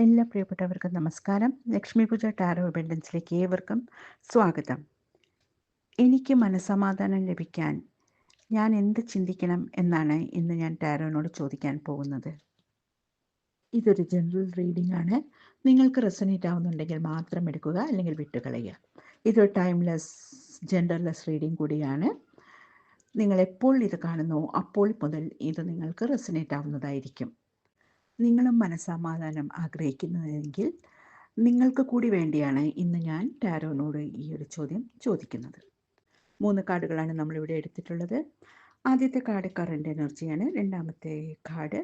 എല്ലാ പ്രിയപ്പെട്ടവർക്കും നമസ്കാരം. ലക്ഷ്മി പൂജ ടാരോ അബൻഡൻസിലേക്ക് ഏവർക്കും സ്വാഗതം. എനിക്ക് മനസമാധാനം ലഭിക്കാൻ ഞാൻ എന്ത് ചിന്തിക്കണം എന്നാണ് ഇന്ന് ഞാൻ ടാരോനോട് ചോദിക്കാൻ പോകുന്നത്. ഇതൊരു ജനറൽ റീഡിംഗ് ആണ്. നിങ്ങൾക്ക് റെസനേറ്റ് ആവുന്നുണ്ടെങ്കിൽ മാത്രം എടുക്കുക അല്ലെങ്കിൽ വിട്ടുകളയുക. ഇതൊരു ടൈംലെസ് ജെൻഡർലെസ് റീഡിംഗ് കൂടിയാണ്. നിങ്ങൾ എപ്പോൾ ഇത് കാണുന്നു അപ്പോൾ മുതൽ ഇത് നിങ്ങൾക്ക് റെസനേറ്റ് ആവുന്നതായിരിക്കും. നിങ്ങളും മനസ്സമാധാനം ആഗ്രഹിക്കുന്നതെങ്കിൽ നിങ്ങൾക്ക് കൂടി വേണ്ടിയാണ് ഇന്ന് ഞാൻ ടാരോനോട് ഈ ഒരു ചോദ്യം ചോദിക്കുന്നത്. മൂന്ന് കാർഡുകളാണ് നമ്മളിവിടെ എടുത്തിട്ടുള്ളത്. ആദ്യത്തെ കാർഡ് കറണ്ട് എനർജിയാണ് രണ്ടാമത്തെ കാർഡ്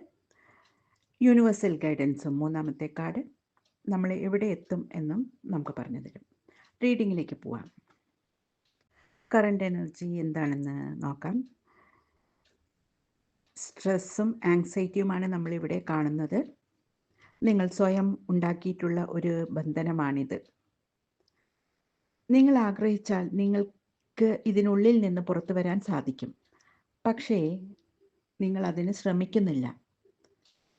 യൂണിവേഴ്സൽ ഗൈഡൻസും മൂന്നാമത്തെ കാർഡ് നമ്മൾ എവിടെ എത്തും എന്നും നമുക്ക് പറഞ്ഞു തരും. റീഡിങ്ങിലേക്ക് പോവാം. കറണ്ട് എനർജി എന്താണെന്ന് നോക്കാം. സ്ട്രെസ്സും ആങ്സൈറ്റിയുമാണ് നമ്മളിവിടെ കാണുന്നത്. നിങ്ങൾ സ്വയം ഉണ്ടാക്കിയിട്ടുള്ള ഒരു ബന്ധനമാണിത്. നിങ്ങൾ ആഗ്രഹിച്ചാൽ നിങ്ങൾക്ക് ഇതിനുള്ളിൽ നിന്ന് പുറത്തു വരാൻ സാധിക്കും. പക്ഷേ നിങ്ങൾ അതിന് ശ്രമിക്കുന്നില്ല.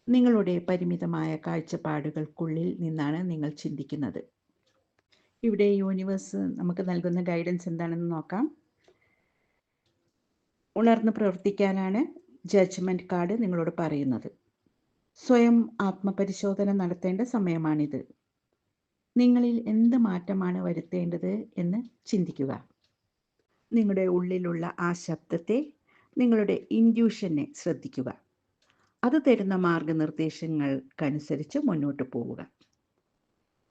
നിങ്ങളുടെ പരിമിതമായ കാഴ്ചപ്പാടുകൾക്കുള്ളിൽ നിന്നാണ് നിങ്ങൾ ചിന്തിക്കുന്നത്. ഇവിടെ യൂണിവേഴ്സ് നമുക്ക് നൽകുന്ന ഗൈഡൻസ് എന്താണെന്ന് നോക്കാം. ഉണർന്ന് പ്രവർത്തിക്കാനാണ് ജഡ്ജ്മെന്റ് കാർഡ് നിങ്ങളോട് പറയുന്നത്. സ്വയം ആത്മപരിശോധന നടത്തേണ്ട സമയമാണിത്. നിങ്ങളിൽ എന്ത് മാറ്റമാണ് വരുത്തേണ്ടത് എന്ന് ചിന്തിക്കുക. നിങ്ങളുടെ ഉള്ളിലുള്ള ആ ശബ്ദത്തെ നിങ്ങളുടെ ഇൻഡ്യൂഷനെ ശ്രദ്ധിക്കുക. അത് തരുന്ന മാർഗനിർദ്ദേശങ്ങൾക്കനുസരിച്ച് മുന്നോട്ട് പോവുക.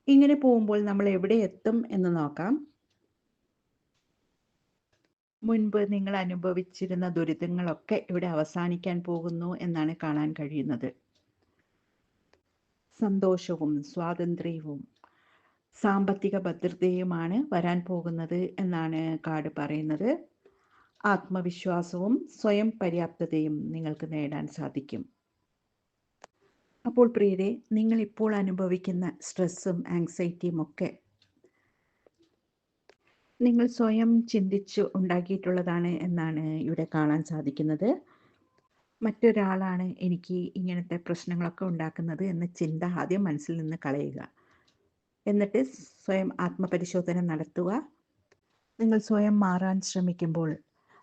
ഇങ്ങനെ പോകുമ്പോൾ നമ്മൾ എവിടെ എത്തും എന്ന് നോക്കാം. മുൻപ് നിങ്ങൾ അനുഭവിച്ചിരുന്ന ദുരിതങ്ങളൊക്കെ ഇവിടെ അവസാനിക്കാൻ പോകുന്നു എന്നാണ് കാണാൻ കഴിയുന്നത്. സന്തോഷവും സ്വാതന്ത്ര്യവും സാമ്പത്തിക ഭദ്രതയുമാണ് വരാൻ പോകുന്നത് എന്നാണ് കാർഡ് പറയുന്നത്. ആത്മവിശ്വാസവും സ്വയം പര്യാപ്തതയും നിങ്ങൾക്ക് നേടാൻ സാധിക്കും. അപ്പോൾ പ്രിയരെ നിങ്ങൾ ഇപ്പോൾ അനുഭവിക്കുന്ന സ്ട്രെസ്സും ആങ്സൈറ്റിയും ഒക്കെ നിങ്ങൾ സ്വയം ചിന്തിച്ച് ഉണ്ടാക്കിയിട്ടുള്ളതാണ് എന്നാണ് ഇവിടെ കാണാൻ സാധിക്കുന്നത്. മറ്റൊരാളാണ് എനിക്ക് ഇങ്ങനത്തെ പ്രശ്നങ്ങളൊക്കെ ഉണ്ടാക്കുന്നത് എന്ന ചിന്ത ആദ്യം മനസ്സിൽ നിന്ന് കളയുക. എന്നിട്ട് സ്വയം ആത്മപരിശോധന നടത്തുക. നിങ്ങൾ സ്വയം മാറാൻ ശ്രമിക്കുമ്പോൾ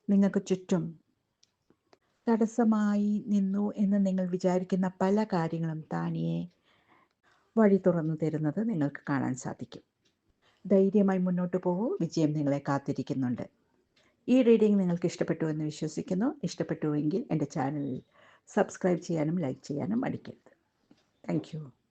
നിങ്ങൾക്ക് ചുറ്റും തടസ്സമായി നിന്നു എന്ന് നിങ്ങൾ വിചാരിക്കുന്ന പല കാര്യങ്ങളും താനിയെ വഴി തുറന്നു തരുന്നത് നിങ്ങൾക്ക് കാണാൻ സാധിക്കും. ധൈര്യമായി മുന്നോട്ട് പോകൂ. വിജയം നിങ്ങളെ കാത്തിരിക്കുന്നുണ്ട്. ഈ റീഡിംഗ് നിങ്ങൾക്ക് ഇഷ്ടപ്പെട്ടു എന്ന് വിശ്വസിക്കുന്നു. ഇഷ്ടപ്പെട്ടുവെങ്കിൽ എന്റെ ചാനൽ സബ്സ്ക്രൈബ് ചെയ്യാനും ലൈക്ക് ചെയ്യാനും മടിക്കരുത്. താങ്ക്